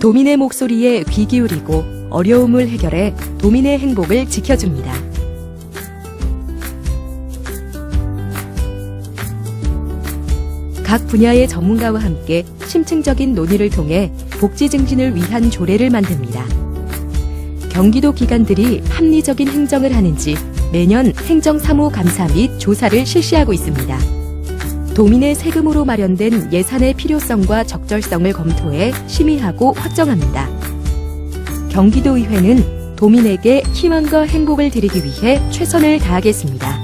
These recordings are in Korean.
도민의 목소리에 귀 기울이고 어려움을 해결해 도민의 행복을 지켜줍니다. 각 분야의 전문가와 함께 심층적인 논의를 통해 복지 증진을 위한 조례를 만듭니다. 경기도 기관들이 합리적인 행정을 하는지 매년 행정 사무 감사 및 조사를 실시하고 있습니다. 도민의 세금으로 마련된 예산의 필요성과 적절성을 검토해 심의하고 확정합니다. 경기도의회는 도민에게 희망과 행복을 드리기 위해 최선을 다하겠습니다.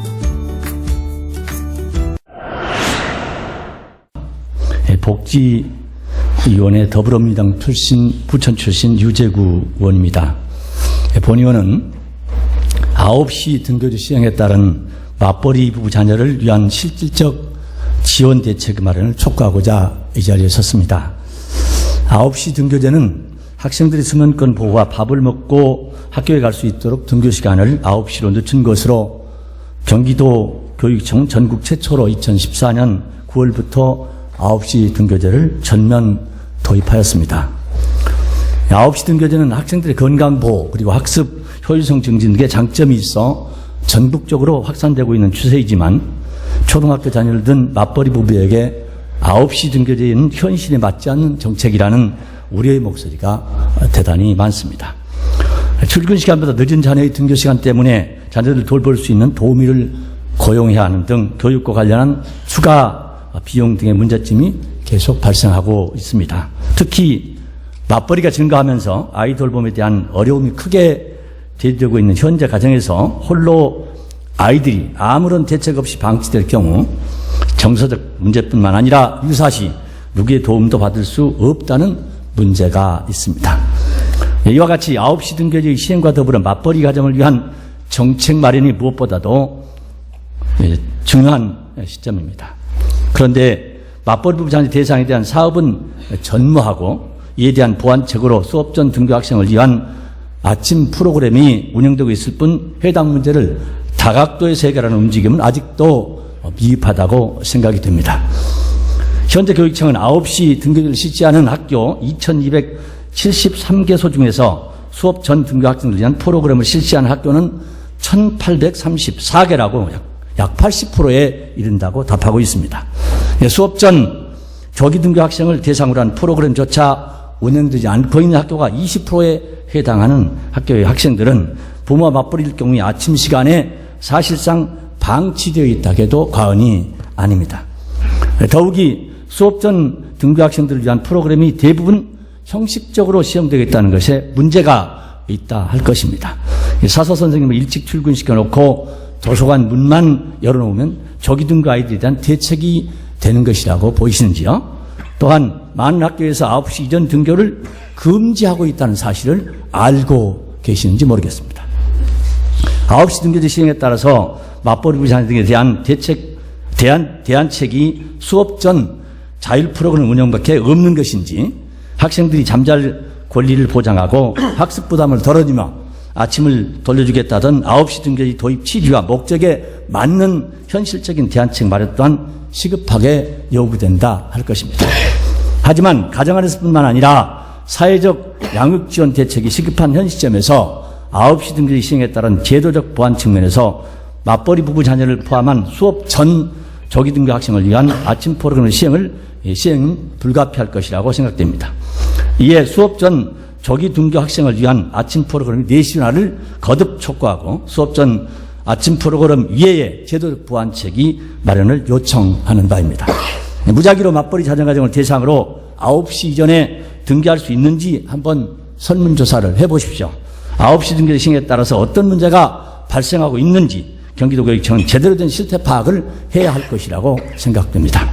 예, 복지위원회 더불어민주당 출신, 부천 출신 유재구 의원입니다. 예, 본 의원은 9시 등교제 시행에 따른 맞벌이 부부 자녀를 위한 실질적 지원 대책 마련을 촉구하고자 이 자리에 섰습니다. 9시 등교제는 학생들의 수면권 보호와 밥을 먹고 학교에 갈 수 있도록 등교 시간을 9시로 늦춘 것으로 경기도 교육청 전국 최초로 2014년 9월부터 9시 등교제를 전면 도입하였습니다. 9시 등교제는 학생들의 건강보호 그리고 학습 효율성 증진 등의 장점이 있어 전국적으로 확산되고 있는 추세이지만 초등학교 자녀를 둔 맞벌이 부부에게 9시 등교제는 현실에 맞지 않는 정책이라는 우려의 목소리가 대단히 많습니다. 출근 시간보다 늦은 자녀의 등교 시간 때문에 자녀를 돌볼 수 있는 도우미를 고용해야 하는 등 교육과 관련한 추가 비용 등의 문제점이 계속 발생하고 있습니다. 특히 맞벌이가 증가하면서 아이 돌봄에 대한 어려움이 크게 대두되고 있는 현재 가정에서 홀로 아이들이 아무런 대책 없이 방치될 경우 정서적 문제뿐만 아니라 유사시 누구의 도움도 받을 수 없다는 문제가 있습니다. 이와 같이 9시 등교제의 시행과 더불어 맞벌이 가정을 위한 정책 마련이 무엇보다도 예, 중요한 시점입니다. 그런데 맞벌이 부부 자녀 대상에 대한 사업은 전무하고 이에 대한 보완책으로 수업 전 등교 학생을 위한 아침 프로그램이 운영되고 있을 뿐 해당 문제를 다각도에서 해결하는 움직임은 아직도 미흡하다고 생각이 됩니다. 현재 교육청은 9시 등교를 실시하는 학교 2273개소 중에서 수업 전 등교 학생을 위한 프로그램을 실시하는 학교는 1834개라고 약 80%에 이른다고 답하고 있습니다. 예, 수업 전 조기 등교 학생을 대상으로 한 프로그램조차 운영되지 않고 있는 학교가 20%에 해당하는 학교의 학생들은 부모와 맞벌이일 경우에 아침 시간에 사실상 방치되어 있다 해도 과언이 아닙니다. 더욱이 수업 전 등교 학생들을 위한 프로그램이 대부분 형식적으로 시행되겠다는 것에 문제가 있다 할 것입니다. 사서 선생님을 일찍 출근시켜 놓고 도서관 문만 열어놓으면 조기 등교 아이들에 대한 대책이 되는 것이라고 보이시는지요? 또한 많은 학교에서 9시 이전 등교를 금지하고 있다는 사실을 알고 계시는지 모르겠습니다. 9시 등교제 시행에 따라서 맞벌이 부자녀 등에 대한 대책, 대안, 대안책이 수업 전 자율 프로그램 운영밖에 없는 것인지 학생들이 잠잘 권리를 보장하고 학습 부담을 덜어주며 아침을 돌려주겠다던 9시 등교의 도입 취지와 목적에 맞는 현실적인 대안책 마련 또한 시급하게 요구된다 할 것입니다. 하지만 가정 안에서뿐만 아니라 사회적 양육 지원 대책이 시급한 현 시점에서 9시 등교 시행에 따른 제도적 보완 측면에서 맞벌이 부부 자녀를 포함한 수업 전 조기 등교 학생을 위한 아침 프로그램 시행을 시행 불가피할 것이라고 생각됩니다. 이에 수업 전 조기 등교 학생을 위한 아침 프로그램 4시간을 거듭 촉구하고 수업 전 아침 프로그램 이외의 제도적 보완책이 마련을 요청하는 바입니다. 무작위로 맞벌이 자녀가정을 대상으로 9시 이전에 등교할 수 있는지 한번 설문조사를 해보십시오. 9시 등교 시행에 따라서 어떤 문제가 발생하고 있는지 경기도교육청은 제대로 된 실태 파악을 해야 할 것이라고 생각됩니다.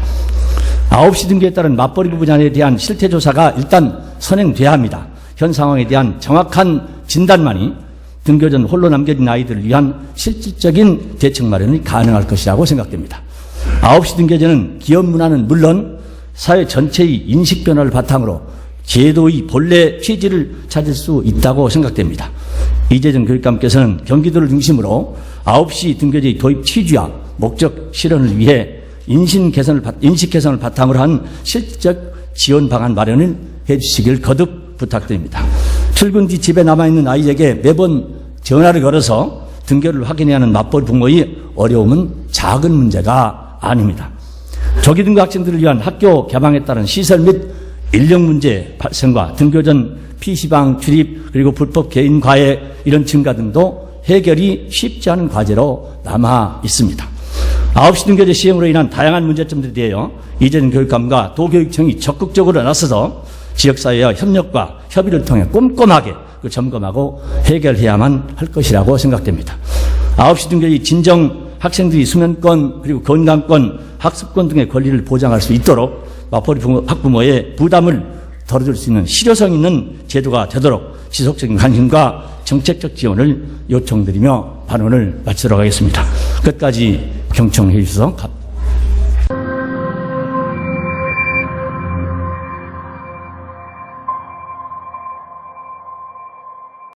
9시 등교에 따른 맞벌이 부부 자녀에 대한 실태 조사가 일단 선행돼야 합니다. 현 상황에 대한 정확한 진단만이 등교 전 홀로 남겨진 아이들을 위한 실질적인 대책 마련이 가능할 것이라고 생각됩니다. 9시 등교제는 기업 문화는 물론 사회 전체의 인식 변화를 바탕으로 제도의 본래 취지를 찾을 수 있다고 생각됩니다. 이재정 교육감께서는 경기도를 중심으로 9시 등교제의 도입 취지와 목적 실현을 위해 인식 개선을, 인식 개선을 바탕으로 한 실질적 지원 방안 마련을 해 주시길 거듭 부탁드립니다. 출근 뒤 집에 남아있는 아이에게 매번 전화를 걸어서 등교를 확인해야 하는 맞벌이 부모의 어려움은 작은 문제가 아닙니다. 조기 등교 학생들을 위한 학교 개방에 따른 시설 및 인력 문제 발생과 등교 전 PC방 출입 그리고 불법 개인 과외 이런 증가 등도 해결이 쉽지 않은 과제로 남아 있습니다. 9시 등교제 시행으로 인한 다양한 문제점들에 대하여 이재동 교육감과 도교육청이 적극적으로 나서서 지역사회와 협력과 협의를 통해 꼼꼼하게 그 점검하고 해결해야만 할 것이라고 생각됩니다. 9시 등교의 진정 학생들이 수면권 그리고 건강권, 학습권 등의 권리를 보장할 수 있도록 부모- 학부모의 부담을 덜어줄 수 있는 실효성 있는 제도가 되도록 지속적인 관심과 정책적 지원을 요청드리며 발언을 마치도록 하겠습니다. 끝까지 경청해 주셔서 감-